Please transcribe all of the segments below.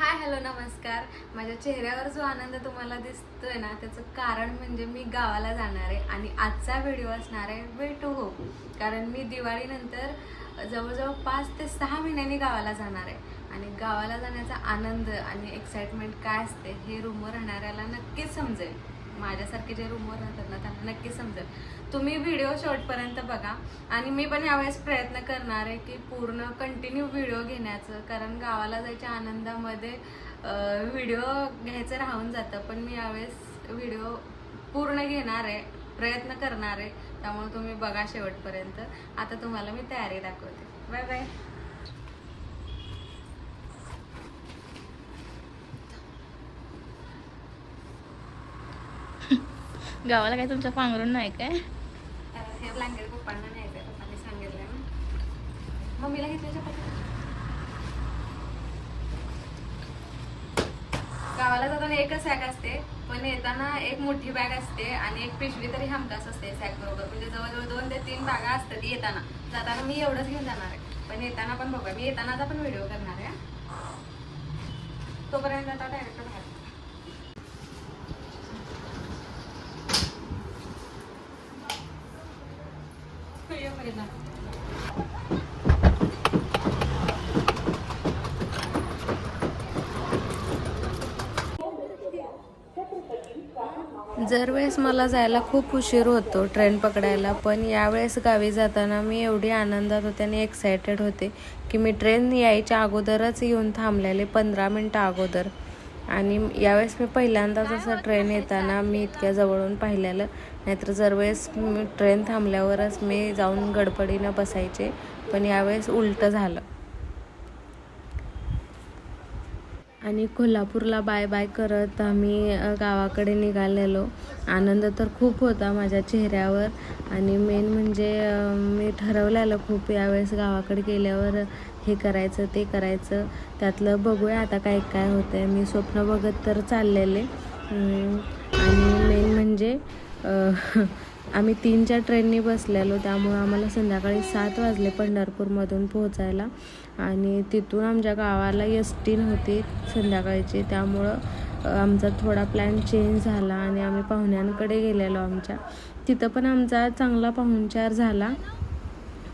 Hi hello नमस्कार. माझ्या चेहऱ्यावर जो आनंद तुम्हाला दिसतोय ना त्याचं कारण म्हणजे मी गावाला जाणार आहे आणि आजचा व्हिडिओ असणार आहे वे टू कारण मी दिवाळीनंतर जवळजवळ पाच ते सहा महिन्यांनी गावाला जाणार आहे. आणि गावाला जाण्याचा आनंद आणि एक्साइटमेंट काय असते हे रूमवर राहणाऱ्याला नक्कीच समजेल. माझ्यासारखे जे रूमवर राहतात ना त्यांना नक्की समजेल. तुम्ही व्हिडिओ शेवटपर्यंत बघा. आणि मी पण यावेळेस प्रयत्न करणार आहे की पूर्ण कंटिन्यू व्हिडिओ घेण्याचं. कारण गावाला जायच्या आनंदामध्ये व्हिडिओ घ्यायचं राहून जातं. पण मी यावेळेस व्हिडिओ पूर्ण घेणार आहे प्रयत्न करणार आहे. त्यामुळे तुम्ही बघा शेवटपर्यंत. आता तुम्हाला मी तयारी दाखवते. बाय बाय गावाला काय तुमच्या पांघरून नाही काय? हे ब्लँकेट पप्पांना न्यायचं पप्पांनी सांगितलंय मम्मीला घेतलं गावाला जाताना एकच सॅक असते पण येताना एक मोठी बॅग असते आणि एक पिशवी तरी हमखास असते सॅक बरोबर. म्हणजे जवळजवळ दोन ते तीन बॅगा असतात येताना. जाताना मी एवढंच घेऊन जाणार आहे. पण येताना पण बघा मी येतानाचा पण व्हिडिओ करणार आहे. तोपर्यंत आता डायरेक्ट बाहेर दरवेळेस मला जायला खूप उशीर होतो ट्रेन पकडायला पण यावेळेस गावी जाताना मी एवढी आनंदात होते आणि एक्सायटेड होते की मी ट्रेन यायच्या अगोदरच येऊन थांबलेले पंधरा मिनटं अगोदर. आणि यावेळेस मी पहिल्यांदाच असं ट्रेन येताना मी इतक्या जवळून पाहिलेलं. नाहीतर दरवेळेस ट्रेन थांबल्यावरच मी जाऊन गडबडीनं बसायचे. पण यावेळेस उलटं झालं. आणि कोल्हापूरला बाय बाय करत आम्ही गावाकडे निघालेलो. आनंद तर खूप होता माझ्या चेहऱ्यावर. आणि मेन म्हणजे मी ठरवलेलं खूप यावेळेस गावाकडे गेल्यावर हे करायचं ते करायचं. त्यातलं बघूया आता काय काय होतं आहे मी स्वप्न बघत तर चाललेले. आणि मेन म्हणजे आम्ही तीनच्या ट्रेननी बसलेलो. त्यामुळं आम्हाला संध्याकाळी सात वाजले पंढरपूरमधून पोहोचायला. आणि तिथून आमच्या गावाला एस टी नव्हती संध्याकाळची. त्यामुळं आमचा थोडा प्लॅन चेंज झाला आणि आम्ही पाहुण्यांकडे गेलेलो आमच्या. तिथं पण आमचा चांगला पाहुणचार झाला.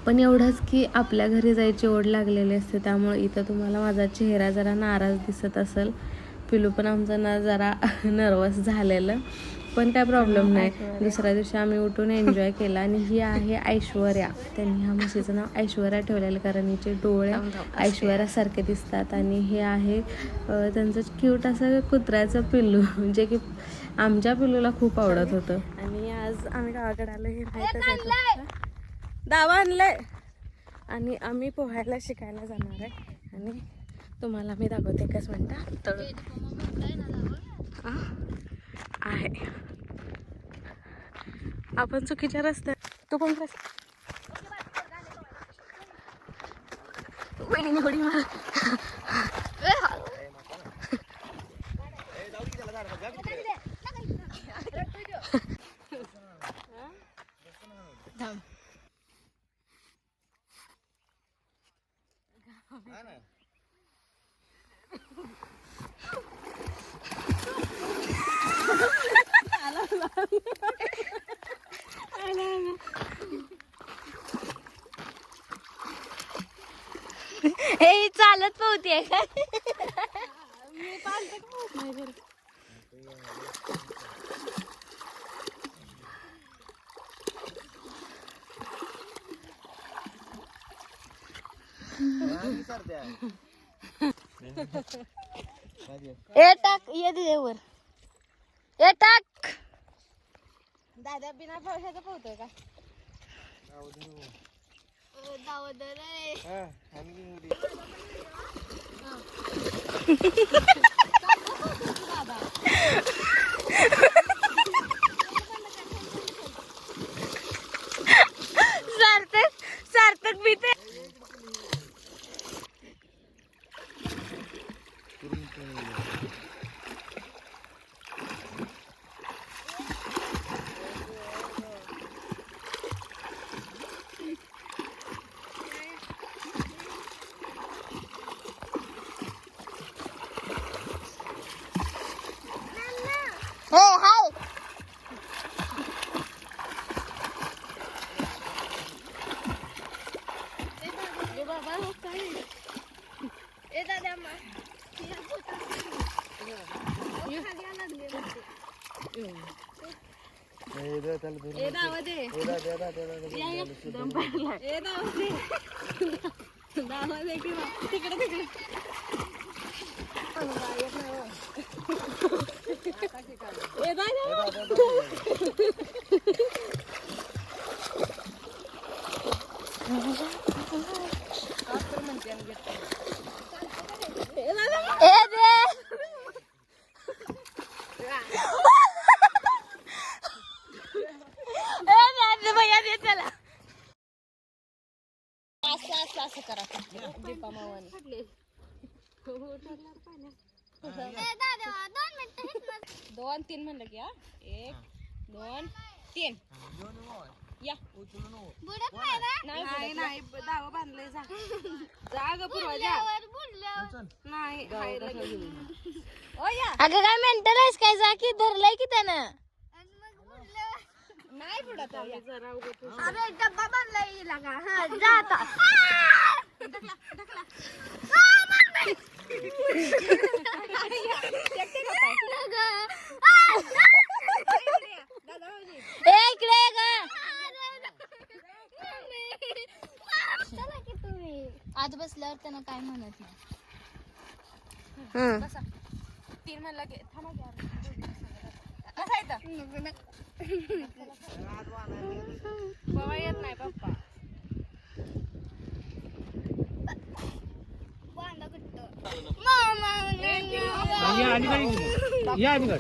पण एवढंच की आपल्या घरी जायची ओढ लागलेली असते त्यामुळे इथं तुम्हाला माझा चेहरा जरा नाराज दिसत असेल. पिलू पण आमचं ना जरा नर्वस झालेलं. पण काय प्रॉब्लेम नाही. दुसऱ्या दिवशी आम्ही उठून एन्जॉय केला आणि ही आहे ऐश्वर्या. त्यांनी ह्या म्हशीचं नाव ऐश्वर्या ठेवलेलं कारण हिचे डोळे ऐश्वर्यासारखे दिसतात. आणि हे आहे त्यांचं क्यूट असं कुत्र्याचं पिल्लू जे की आमच्या पिल्लूला खूप आवडत होतं. आणि आज आम्ही गावाकडे आलो हे. दावा आणलंय. आणि आम्ही पोहायला शिकायला जाणार आहे. आणि तुम्हाला मी दाखवते एकच मिनटं. तर आहे. आपण चुकीच्या रस्त्यात तू रस्त्यात वहिनी उडी मार हे चालत पोहते काय ए टाक ये दे वर ए टाक. दादा बिना पावसाचा पोहतोय का? दावदर por um muito ए असं करा दीपा मावाने दोन तीन म्हणलं की हा. एक दोन तीन. या. नाही नाही दावा बांधलंय जा. जा ग पूर्वा जा. नाही अगं काय मेंटल आहेस काय? जा की धरलंय की त्यानं. नाही बुडत जरा अरे डब्बा बांधलाय लागा हा जा आता ए इकडे ये ग आज बसल्यावर त्यानं काय म्हणत नाही. तीन म्हणलं की थांबा की यार. बसा इथं. बाबा येत नाही पप्पा. या अलीकडे या अलीकडे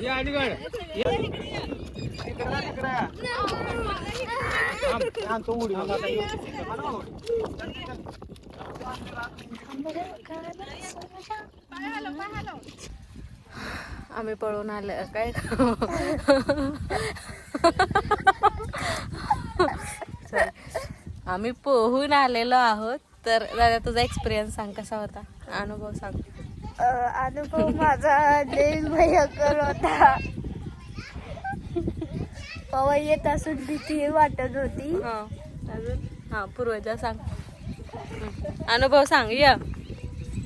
या. अलीकडे आम्ही पळून आलं काय आम्ही पोहून आलेलो आहोत. तर दादा तुझा एक्सपिरियन्स सांग कसा होता? अनुभव सांग. अनुभव माझा होता. पवा येत असून भीती वाटत होती. हा. अजून? हा पूर्वजा सांग. हं. अनुभव सांग या.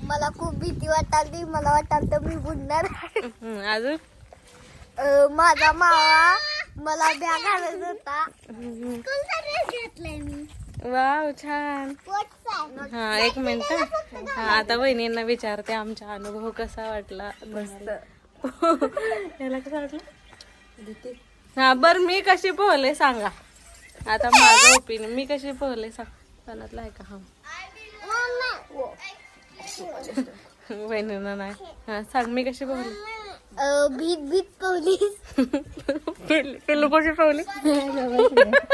मला खूप भीती वाटाली मला वाटाल तर मी बुडणार हं, अजून? अं, माझा मावा मला बॅग घालत होता. घेतलाय मी? वाव छान. हा एक मिनिट हा. आता बहिणींना विचारते आमचा अनुभव कसा वाटला? मस्त. याला कसा वाटला? हा बर मी कशी पोहले सांगा. आता माझं ओपिनियन मी कशी पोहले सांग. कानातला आहे का? हा. बहिणींना नाही. हा सांग मी कशी पोहले? भीत भीत पिल्लू पिल्लू कशी पोहली?